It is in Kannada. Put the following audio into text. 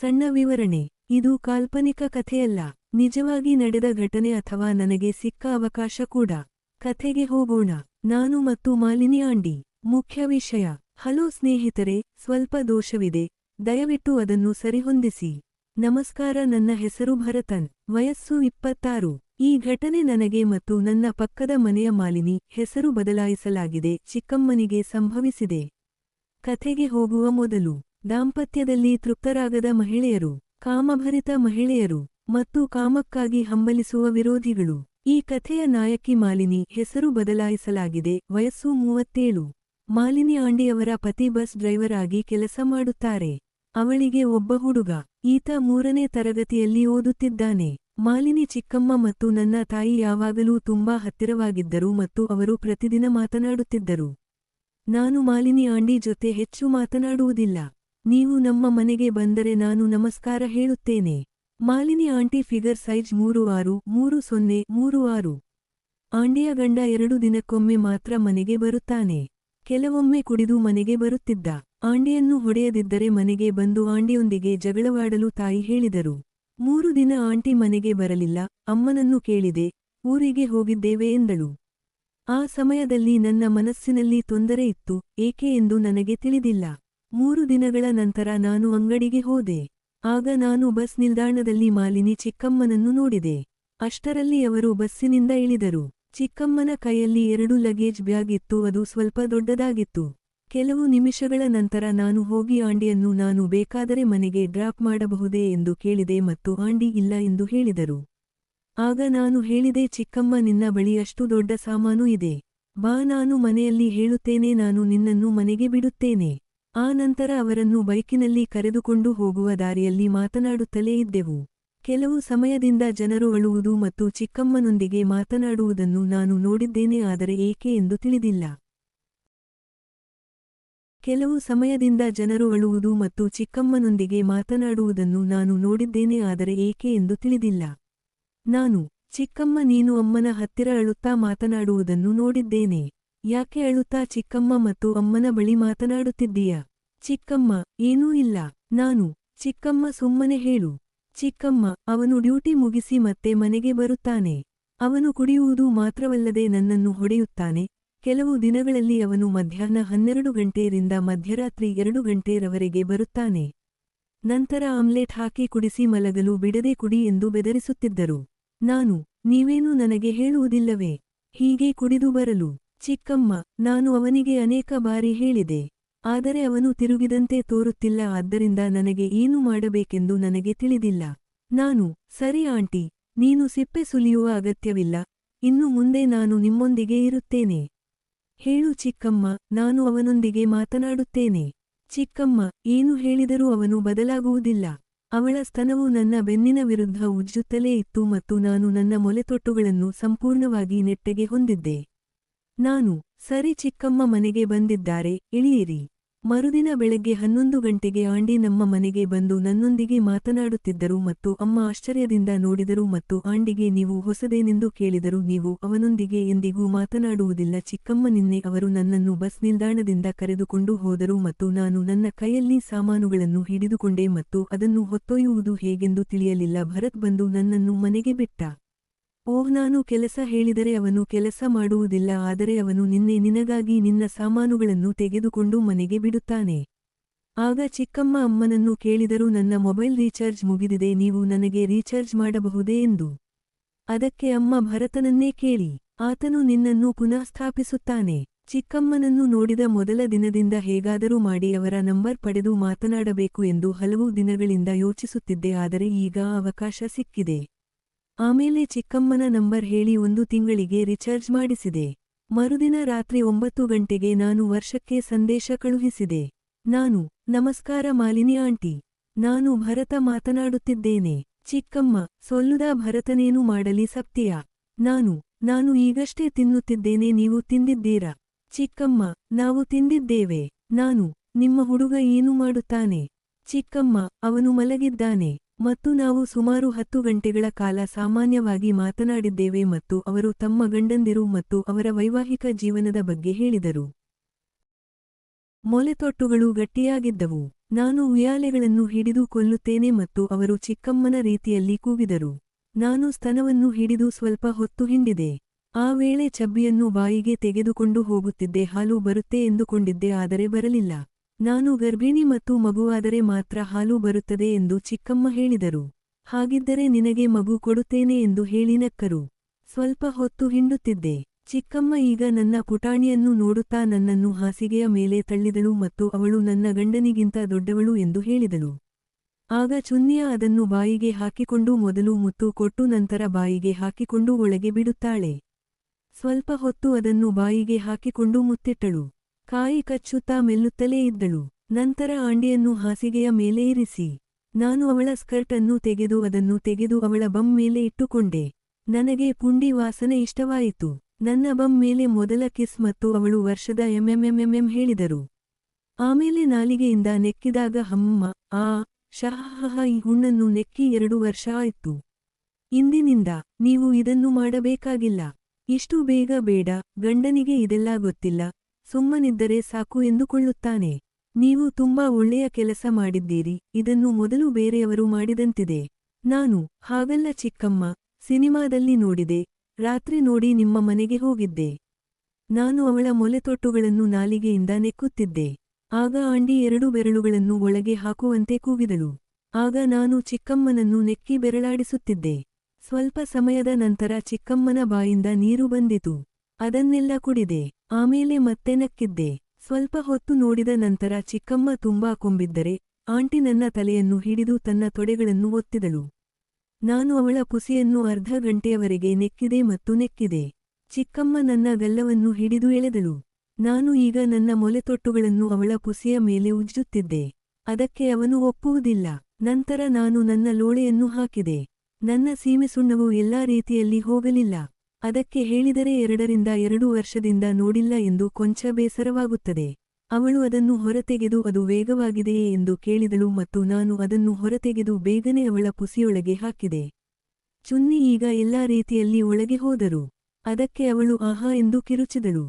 ಸಣ್ಣ ವಿವರಣೆ. ಇದು ಕಾಲ್ಪನಿಕ ಕಥೆಯಲ್ಲ. ನಿಜವಾಗಿ ನಡೆದ ಘಟನೆ ಅಥವಾ ನನಗೆ ಸಿಕ್ಕ ಅವಕಾಶ ಕೂಡ. ಕಥೆಗೆ ಹೋಗೋಣ. ನಾನು ಮತ್ತು ಮಾಲಿನಿ ಆಂಡಿ ಮುಖ್ಯ ವಿಷಯ. ಹಲೋ ಸ್ನೇಹಿತರೆ, ಸ್ವಲ್ಪ ದೋಷವಿದೆ. ದಯವಿಟ್ಟು ಅದನ್ನು ಸರಿಹೊಂದಿಸಿ. ನಮಸ್ಕಾರ, ನನ್ನ ಹೆಸರು ಭರತನ್. ವಯಸ್ಸು ಇಪ್ಪತ್ತಾರು. ಈ ಘಟನೆ ನನಗೆ ಮತ್ತು ನನ್ನ ಪಕ್ಕದ ಮನೆಯ ಮಾಲಿನಿ ಹೆಸರು ಬದಲಾಯಿಸಲಾಗಿದೆ, ಚಿಕ್ಕಮ್ಮನಿಗೆ ಸಂಭವಿಸಿದೆ. ಕಥೆಗೆ ಹೋಗುವ ಮೊದಲು. ದಾಂಪತ್ಯದಲ್ಲಿ ತೃಪ್ತರಾಗದ ಮಹಿಳೆಯರು, ಕಾಮಭರಿತ ಮಹಿಳೆಯರು ಮತ್ತು ಕಾಮಕ್ಕಾಗಿ ಹಂಬಲಿಸುವ ವಿರೋಧಿಗಳು. ಈ ಕಥೆಯ ನಾಯಕಿ ಮಾಲಿನಿ ಹೆಸರು ಬದಲಾಯಿಸಲಾಗಿದೆ. ವಯಸ್ಸು ಮೂವತ್ತೇಳು. ಮಾಲಿನಿ ಆಂಡಿಯವರ ಪತಿ ಬಸ್ ಡ್ರೈವರ್ ಆಗಿ ಕೆಲಸ ಮಾಡುತ್ತಾರೆ. ಅವಳಿಗೆ ಒಬ್ಬ ಹುಡುಗ. ಈತ ಮೂರನೇ ತರಗತಿಯಲ್ಲಿ ಓದುತ್ತಿದ್ದಾನೆ. ಮಾಲಿನಿ ಚಿಕ್ಕಮ್ಮ ಮತ್ತು ನನ್ನ ತಾಯಿ ಯಾವಾಗಲೂ ತುಂಬಾ ಹತ್ತಿರವಾಗಿದ್ದರು ಮತ್ತು ಅವರು ಪ್ರತಿದಿನ ಮಾತನಾಡುತ್ತಿದ್ದರು. ನಾನು ಮಾಲಿನಿ ಆಂಡಿ ಜೊತೆ ಹೆಚ್ಚು ಮಾತನಾಡುವುದಿಲ್ಲ. ನೀವು ನಮ್ಮ ಮನೆಗೆ ಬಂದರೆ ನಾನು ನಮಸ್ಕಾರ ಹೇಳುತ್ತೇನೆ. ಮಾಲಿನಿ ಆಂಟಿ ಫಿಗರ್ ಸೈಜ್ ಮೂರು ಆರು, ಮೂರು ಸೊನ್ನೆ, ಮೂರು ಆರು. ಆಂಡಿಯ ಗಂಡ ಎರಡು ದಿನಕ್ಕೊಮ್ಮೆ ಮಾತ್ರ ಮನೆಗೆ ಬರುತ್ತಾನೆ. ಕೆಲವೊಮ್ಮೆ ಕುಡಿದು ಮನೆಗೆ ಬರುತ್ತಿದ್ದ. ಆಂಡಿಯನ್ನು ಹೊಡೆಯದಿದ್ದರೆ ಮನೆಗೆ ಬಂದು ಆಂಡಿಯೊಂದಿಗೆ ಜಗಳವಾಡಲು ತಾಯಿ ಹೇಳಿದರು. ಮೂರು ದಿನ ಆಂಟಿ ಮನೆಗೆ ಬರಲಿಲ್ಲ, ಅಮ್ಮನನ್ನು ಕೇಳಿದೆ, ಊರಿಗೆ ಹೋಗಿದ್ದೇವೆ ಎಂದಳು. ಆ ಸಮಯದಲ್ಲಿ ನನ್ನ ಮನಸ್ಸಿನಲ್ಲಿ ತೊಂದರೆ ಇತ್ತು, ಏಕೆ ಎಂದು ನನಗೆ ತಿಳಿದಿಲ್ಲ. ಮೂರು ದಿನಗಳ ನಂತರ ನಾನು ಅಂಗಡಿಗೆ ಹೋದೆ. ಆಗ ನಾನು ಬಸ್ ನಿಲ್ದಾಣದಲ್ಲಿ ಮಾಲಿನಿ ಚಿಕ್ಕಮ್ಮನನ್ನು ನೋಡಿದೆ. ಅಷ್ಟರಲ್ಲಿ ಅವರು ಬಸ್ಸಿನಿಂದ ಇಳಿದರು. ಚಿಕ್ಕಮ್ಮನ ಕೈಯಲ್ಲಿ ಎರಡು ಲಗೇಜ್ ಬ್ಯಾಗ್ ಇತ್ತು, ಅದು ಸ್ವಲ್ಪ ದೊಡ್ಡದಾಗಿತ್ತು. ಕೆಲವು ನಿಮಿಷಗಳ ನಂತರ ನಾನು ಹೋಗಿ ಆಂಡಿಯನ್ನು ನಾನು ಬೇಕಾದರೆ ಮನೆಗೆ ಡ್ರಾಪ್ ಮಾಡಬಹುದೇ ಎಂದು ಕೇಳಿದೆ ಮತ್ತು ಆಂಡಿ ಇಲ್ಲ ಎಂದು ಹೇಳಿದರು. ಆಗ ನಾನು ಹೇಳಿದೆ, ಚಿಕ್ಕಮ್ಮ, ನಿನ್ನ ಬಳಿ ಅಷ್ಟು ದೊಡ್ಡ ಸಾಮಾನು ಇದೆ. ಬಾ, ನಾನು ಮನೆಯಲ್ಲಿ ಹೇಳುತ್ತೇನೆ, ನಾನು ನಿನ್ನನ್ನು ಮನೆಗೆ ಬಿಡುತ್ತೇನೆ. ಆ ನಂತರ ಅವರನ್ನು ಬೈಕಿನಲ್ಲಿ ಕರೆದುಕೊಂಡು ಹೋಗುವ ದಾರಿಯಲ್ಲಿ ಮಾತನಾಡುತ್ತಲೇ ಇದ್ದೆವು. ಕೆಲವು ಸಮಯದಿಂದ ಜನರು ಅಳುವುದು ಮತ್ತು ಚಿಕ್ಕಮ್ಮನೊಂದಿಗೆ ಮಾತನಾಡುವುದನ್ನು ನಾನು ನೋಡಿದ್ದೇನೆ, ಆದರೆ ಏಕೆ ಎಂದು ತಿಳಿದಿಲ್ಲ. ಕೆಲವು ಸಮಯದಿಂದ ಜನರು ಅಳುವುದು ಮತ್ತು ಚಿಕ್ಕಮ್ಮನೊಂದಿಗೆ ಮಾತನಾಡುವುದನ್ನು ನಾನು ನೋಡಿದ್ದೇನೆ, ಆದರೆ ಏಕೆ ಎಂದು ತಿಳಿದಿಲ್ಲ. ನಾನು, ಚಿಕ್ಕಮ್ಮ ನೀನು ಅಮ್ಮನ ಹತ್ತಿರ ಅಳುತ್ತಾ ಮಾತನಾಡುವುದನ್ನು ನೋಡಿದ್ದೇನೆ. ಯಾಕೆ ಅಳುತ್ತಾ ಚಿಕ್ಕಮ್ಮ ಮತ್ತು ಅಮ್ಮನ ಬಳಿ ಮಾತನಾಡುತ್ತಿದ್ದೀಯ? ಚಿಕ್ಕಮ್ಮ, ಏನೂ ಇಲ್ಲ. ನಾನು, ಚಿಕ್ಕಮ್ಮ ಸುಮ್ಮನೆ ಹೇಳು. ಚಿಕ್ಕಮ್ಮ, ಅವನು ಡ್ಯೂಟಿ ಮುಗಿಸಿ ಮತ್ತೆ ಮನೆಗೆ ಬರುತ್ತಾನೆ. ಅವನು ಕುಡಿಯುವುದು ಮಾತ್ರವಲ್ಲದೆ ನನ್ನನ್ನು ಹೊಡೆಯುತ್ತಾನೆ. ಕೆಲವು ದಿನಗಳಲ್ಲಿ ಅವನು ಮಧ್ಯಾಹ್ನ ಹನ್ನೆರಡು ಗಂಟೆಯಿಂದ ಮಧ್ಯರಾತ್ರಿ ಎರಡು ಗಂಟೆರವರೆಗೆ ಬರುತ್ತಾನೆ. ನಂತರ ಆಮ್ಲೆಟ್ ಹಾಕಿ ಕುಡಿಸಿ ಮಲಗಲು ಬಿಡದೆ ಕುಡಿ ಎಂದು ಬೆದರಿಸುತ್ತಿದ್ದರು. ನಾನು, ನೀವೇನೂ ನನಗೆ ಹೇಳುವುದಿಲ್ಲವೇ? ಹೀಗೆ ಕುಡಿದು ಬರಲು. ಚಿಕ್ಕಮ್ಮ, ನಾನು ಅವನಿಗೆ ಅನೇಕ ಬಾರಿ ಹೇಳಿದೆ. ಆದರೆ ಅವನು ತಿರುಗಿದಂತೆ ತೋರುತ್ತಿಲ್ಲ, ಆದ್ದರಿಂದ ನನಗೆ ಏನು ಮಾಡಬೇಕೆಂದು ನನಗೆ ತಿಳಿದಿಲ್ಲ. ನಾನು, ಸರಿ ಆಂಟಿ, ನೀನು ಸಿಪ್ಪೆ ಸುಲಿಯುವ ಅಗತ್ಯವಿಲ್ಲ, ಇನ್ನು ಮುಂದೆ ನಾನು ನಿಮ್ಮೊಂದಿಗೆ ಇರುತ್ತೇನೆ. ಹೇಳು ಚಿಕ್ಕಮ್ಮ, ನಾನು ಅವನೊಂದಿಗೆ ಮಾತನಾಡುತ್ತೇನೆ. ಚಿಕ್ಕಮ್ಮ, ಏನು ಹೇಳಿದರೂ ಅವನು ಬದಲಾಗುವುದಿಲ್ಲ. ಅವಳ ಸ್ತನವು ನನ್ನ ಬೆನ್ನಿನ ವಿರುದ್ಧ ಉಜ್ಜುತ್ತಲೇ ಇತ್ತು ಮತ್ತು ನಾನು ನನ್ನ ಮೊಲೆತೊಟ್ಟುಗಳನ್ನು ಸಂಪೂರ್ಣವಾಗಿ ನೆಟ್ಟಗೆ ಹೊಂದಿದ್ದೆ. ನಾನು, ಸರಿ ಚಿಕ್ಕಮ್ಮ ಮನೆಗೆ ಬಂದಿದ್ದಾರೆ, ಇಳಿಯಿರಿ. ಮರುದಿನ ಬೆಳಗ್ಗೆ ಹನ್ನೊಂದು ಗಂಟೆಗೆ ಆಂಡಿ ನಮ್ಮ ಮನೆಗೆ ಬಂದು ನನ್ನೊಂದಿಗೆ ಮಾತನಾಡುತ್ತಿದ್ದರು ಮತ್ತು ಅಮ್ಮ ಆಶ್ಚರ್ಯದಿಂದ ನೋಡಿದರು ಮತ್ತು ಆಂಡಿಗೆ ನೀವು ಹೊಸದೇನೆಂದು ಕೇಳಿದರು, ನೀವು ಅವನೊಂದಿಗೆ ಎಂದಿಗೂ ಮಾತನಾಡುವುದಿಲ್ಲ, ಚಿಕ್ಕಮ್ಮ ನಿನ್ನೆ ಅವರು ನನ್ನನ್ನು ಬಸ್ ನಿಲ್ದಾಣದಿಂದ ಕರೆದುಕೊಂಡು ಹೋದರು ಮತ್ತು ನಾನು ನನ್ನ ಕೈಯಲ್ಲಿ ಸಾಮಾನುಗಳನ್ನು ಹಿಡಿದುಕೊಂಡೆ ಮತ್ತು ಅದನ್ನು ಹೊತ್ತೊಯ್ಯುವುದು ಹೇಗೆಂದು ತಿಳಿಯಲಿಲ್ಲ, ಭರತ್ ಬಂದು ನನ್ನನ್ನು ಮನೆಗೆ ಬಿಟ್ಟ. ಓಹ್ ನಾನು ಕೆಲಸ ಹೇಳಿದರೆ ಅವನು ಕೆಲಸ ಮಾಡುವುದಿಲ್ಲ, ಆದರೆ ಅವನು ನಿನ್ನೆ ನಿನಗಾಗಿ ನಿನ್ನ ಸಾಮಾನುಗಳನ್ನು ತೆಗೆದುಕೊಂಡು ಮನೆಗೆ ಬಿಡುತ್ತಾನೆ. ಆಗ ಚಿಕ್ಕಮ್ಮ ಅಮ್ಮನನ್ನು ಕೇಳಿದರು, ನನ್ನ ಮೊಬೈಲ್ ರೀಚಾರ್ಜ್ ಮುಗಿದಿದೆ, ನೀವು ನನಗೆ ರೀಚಾರ್ಜ್ ಮಾಡಬಹುದೇ ಎಂದು. ಅದಕ್ಕೆ ಅಮ್ಮ, ಭರತನನ್ನೇ ಕೇಳಿ. ಆತನು ನಿನ್ನನ್ನು ಪುನಃ ಸ್ಥಾಪಿಸುತ್ತಾನೆ. ಚಿಕ್ಕಮ್ಮನನ್ನು ನೋಡಿದ ಮೊದಲ ದಿನದಿಂದ ಹೇಗಾದರೂ ಮಾಡಿ ಅವರ ನಂಬರ್ ಪಡೆದು ಮಾತನಾಡಬೇಕು ಎಂದು ಹಲವು ದಿನಗಳಿಂದ ಯೋಚಿಸುತ್ತಿದ್ದೆ, ಆದರೆ ಈಗ ಅವಕಾಶ ಸಿಕ್ಕಿದೆ. ಆಮೇಲೆ ಚಿಕ್ಕಮ್ಮನ ನಂಬರ್ ಹೇಳಿ ಒಂದು ತಿಂಗಳಿಗೆ ರಿಚಾರ್ಜ್ ಮಾಡಿಸಿದೆ. ಮರುದಿನ ರಾತ್ರಿ ಒಂಬತ್ತು ಗಂಟೆಗೆ ನಾನು ವರ್ಷಕ್ಕೆ ಸಂದೇಶ ಕಳುಹಿಸಿದೆ. ನಾನು, ನಮಸ್ಕಾರ ಮಾಲಿನಿ ಆಂಟಿ. ನಾನು ಭರತ ಮಾತನಾಡುತ್ತಿದ್ದೇನೆ. ಚಿಕ್ಕಮ್ಮ, ಸೊಲ್ಲುದ ಭರತನೇನು ಮಾಡಲಿ ಸಪ್ತಿಯ ನಾನು ನಾನು ಈಗಷ್ಟೇ ತಿನ್ನುತ್ತಿದ್ದೇನೆ, ನೀವು ತಿಂದಿದ್ದೀರಾ? ಚಿಕ್ಕಮ್ಮ, ನಾವು ತಿಂದಿದ್ದೇವೆ. ನಾನು, ನಿಮ್ಮ ಹುಡುಗ ಏನು ಮಾಡುತ್ತಾನೆ? ಚಿಕ್ಕಮ್ಮ, ಅವನು ಮಲಗಿದ್ದಾನೆ. ಮತ್ತು ನಾವು ಸುಮಾರು ಹತ್ತು ಗಂಟೆಗಳ ಕಾಲ ಸಾಮಾನ್ಯವಾಗಿ ಮಾತನಾಡಿದ್ದೇವೆ ಮತ್ತು ಅವರು ತಮ್ಮ ಗಂಡಂದಿರು ಮತ್ತು ಅವರ ವೈವಾಹಿಕ ಜೀವನದ ಬಗ್ಗೆ ಹೇಳಿದರು. ಮೊಲೆತೊಟ್ಟುಗಳು ಗಟ್ಟಿಯಾಗಿದ್ದವು. ನಾನು ಉಯ್ಯಾಲೆಗಳನ್ನು ಹಿಡಿದು ಕೊಲ್ಲುತ್ತೇನೆ ಮತ್ತು ಅವರು ಚಿಕ್ಕಮ್ಮನ ರೀತಿಯಲ್ಲಿ ಕೂಗಿದರು. ನಾನು ಸ್ತನವನ್ನು ಹಿಡಿದು ಸ್ವಲ್ಪ ಹೊತ್ತು ಹಿಂಡಿದೆ. ಆ ವೇಳೆ ಚಬ್ಬಿಯನ್ನು ಬಾಯಿಗೆ ತೆಗೆದುಕೊಂಡು ಹೋಗುತ್ತಿದ್ದೆ. ಹಾಲು ಬರುತ್ತೆ ಎಂದುಕೊಂಡಿದ್ದೆ, ಆದರೆ ಬರಲಿಲ್ಲ. ನಾನು ಗರ್ಭಿಣಿ ಮತ್ತು ಮಗುವಾದರೆ ಮಾತ್ರ ಹಾಲು ಬರುತ್ತದೆ ಎಂದು ಚಿಕ್ಕಮ್ಮ ಹೇಳಿದರು. ಹಾಗಿದ್ದರೆ ನಿನಗೆ ಮಗು ಕೊಡುತ್ತೇನೆ ಎಂದು ಹೇಳಿ ನಕ್ಕರು ಸ್ವಲ್ಪ ಹೊತ್ತು ಹಿಂಡುತ್ತಿದ್ದೆ. ಚಿಕ್ಕಮ್ಮ ಈಗ ನನ್ನ ಪುಟಾಣಿಯನ್ನು ನೋಡುತ್ತಾ ನನ್ನನ್ನು ಹಾಸಿಗೆಯ ಮೇಲೆ ತಳ್ಳಿದಳು ಮತ್ತು ಅವಳು ನನ್ನ ಗಂಡನಿಗಿಂತ ದೊಡ್ಡವಳು ಎಂದು ಹೇಳಿದಳು. ಆಗ ಚುನ್ನಿಯ ಅದನ್ನು ಬಾಯಿಗೆ ಹಾಕಿಕೊಂಡು ಮೊದಲು ಮುತ್ತು ಕೊಟ್ಟು ನಂತರ ಬಾಯಿಗೆ ಹಾಕಿಕೊಂಡು ಒಳಗೆ ಬಿಡುತ್ತಾಳೆ. ಸ್ವಲ್ಪ ಹೊತ್ತು ಅದನ್ನು ಬಾಯಿಗೆ ಹಾಕಿಕೊಂಡು ಮುತ್ತಿಟ್ಟಳು. ಕಾಯಿ ಕಚ್ಚುತ್ತಾ ಮೆಲ್ಲುತ್ತಲೇ ಇದ್ದಳು. ನಂತರ ಆಂಡಿಯನ್ನು ಹಾಸಿಗೆಯ ಮೇಲೆ ಇರಿಸಿ. ನಾನು ಅವಳ ಸ್ಕರ್ಟ್ ಅನ್ನು ತೆಗೆದು ಅದನ್ನು ತೆಗೆದು ಅವಳ ಬಂ ಮೇಲೆ ಇಟ್ಟುಕೊಂಡೆ. ನನಗೆ ಪುಂಡಿ ವಾಸನೆ ಇಷ್ಟವಾಯಿತು. ನನ್ನ ಬಂ ಮೇಲೆ ಮೊದಲ ಕಿಸ್ ಮತ್ತು ಅವಳು ವರ್ಷದ ಎಂಎಂಎಂಎಂಎಂ ಹೇಳಿದರು. ಆಮೇಲೆ ನಾಲಿಗೆಯಿಂದ ನೆಕ್ಕಿದಾಗ ಹಮ್ಮ, ಆ ಶಹಹ ಈ ಹುಣ್ಣನ್ನು ನೆಕ್ಕಿ ಎರಡು ವರ್ಷ ಆಯಿತು. ಇಂದಿನಿಂದ ನೀವು ಇದನ್ನು ಮಾಡಬೇಕಾಗಿಲ್ಲ. ಇಷ್ಟು ಬೇಗ ಬೇಡ, ಗಂಡನಿಗೆ ಇದೆಲ್ಲ ಗೊತ್ತಿಲ್ಲ. ಸುಮ್ಮನಿದ್ದರೆ ಸಾಕು ಎಂದುಕೊಳ್ಳುತ್ತಾನೆ. ನೀವು ತುಂಬಾ ಒಳ್ಳೆಯ ಕೆಲಸ ಮಾಡಿದ್ದೀರಿ, ಇದನ್ನು ಮೊದಲು ಬೇರೆಯವರು ಮಾಡಿದಂತಿದೆ. ನಾನು, ಹಾಗಲ್ಲ ಚಿಕ್ಕಮ್ಮ, ಸಿನಿಮಾದಲ್ಲಿ ನೋಡಿದೆ, ರಾತ್ರಿ ನೋಡಿ ನಿಮ್ಮ ಮನೆಗೆ ಹೋಗಿದ್ದೆ. ನಾನು ಅವಳ ಮೊಲೆತೊಟ್ಟುಗಳನ್ನು ನಾಲಿಗೆಯಿಂದ ನೆಕ್ಕುತ್ತಿದ್ದೆ. ಆಗ ಆಂಡಿ ಎರಡು ಬೆರಳುಗಳನ್ನು ಒಳಗೆ ಹಾಕುವಂತೆ ಕೂಗಿದಳು. ಆಗ ನಾನು ಚಿಕ್ಕಮ್ಮನನ್ನು ನೆಕ್ಕಿ ಬೆರಳಾಡಿಸುತ್ತಿದ್ದೆ. ಸ್ವಲ್ಪ ಸಮಯದ ನಂತರ ಚಿಕ್ಕಮ್ಮನ ಬಾಯಿಂದ ನೀರು ಬಂದಿತು. ಅದನ್ನೆಲ್ಲ ಕುಡಿದೆ. ಆಮೇಲೆ ಮತ್ತೆ ನಕ್ಕಿದ್ದೆ. ಸ್ವಲ್ಪ ಹೊತ್ತು ನೋಡಿದ ನಂತರ ಚಿಕ್ಕಮ್ಮ ತುಂಬಾ ಕೊಂಬಿದ್ದರೆ ಆಂಟಿ ನನ್ನ ತಲೆಯನ್ನು ಹಿಡಿದು ತನ್ನ ತೊಡೆಗಳನ್ನು ಒತ್ತಿದಳು. ನಾನು ಅವಳ ಕುಸಿಯನ್ನು ಅರ್ಧ ಗಂಟೆಯವರೆಗೆ ನೆಕ್ಕಿದೆ ಮತ್ತು ನೆಕ್ಕಿದೆ. ಚಿಕ್ಕಮ್ಮ ನನ್ನ ಗಲ್ಲವನ್ನು ಹಿಡಿದು ಎಳೆದಳು. ನಾನು ಈಗ ನನ್ನ ಮೊಲೆತೊಟ್ಟುಗಳನ್ನು ಅವಳ ಕುಸಿಯ ಮೇಲೆ ಉಜ್ಜುತ್ತಿದ್ದೆ. ಅದಕ್ಕೆ ಅವನು ಒಪ್ಪುವುದಿಲ್ಲ. ನಂತರ ನಾನು ನನ್ನ ಲೋಳೆಯನ್ನು ಹಾಕಿದೆ. ನನ್ನ ಸೀಮೆಸುಣ್ಣವು ಎಲ್ಲಾ ರೀತಿಯಲ್ಲಿ ಹೋಗಲಿಲ್ಲ. ಅದಕ್ಕೆ ಹೇಳಿದರೆ ಎರಡರಿಂದ ಎರಡು ವರ್ಷದಿಂದ ನೋಡಿಲ್ಲ ಎಂದು ಕೊಂಚ ಬೇಸರವಾಗುತ್ತದೆ. ಅವಳು ಅದನ್ನು ಹೊರತೆಗೆದು ಅದು ವೇಗವಾಗಿದೆಯೇ ಎಂದು ಕೇಳಿದಳು ಮತ್ತು ನಾನು ಅದನ್ನು ಹೊರತೆಗೆದು ಬೇಗನೆ ಅವಳ ಪುಸಿಯೊಳಗೆ ಹಾಕಿದೆ. ಚುನ್ನಿ ಈಗ ಎಲ್ಲಾ ರೀತಿಯಲ್ಲಿ ಒಳಗೆ ಹೋದರು. ಅದಕ್ಕೆ ಅವಳು ಆಹಾ ಎಂದು ಕಿರುಚಿದಳು.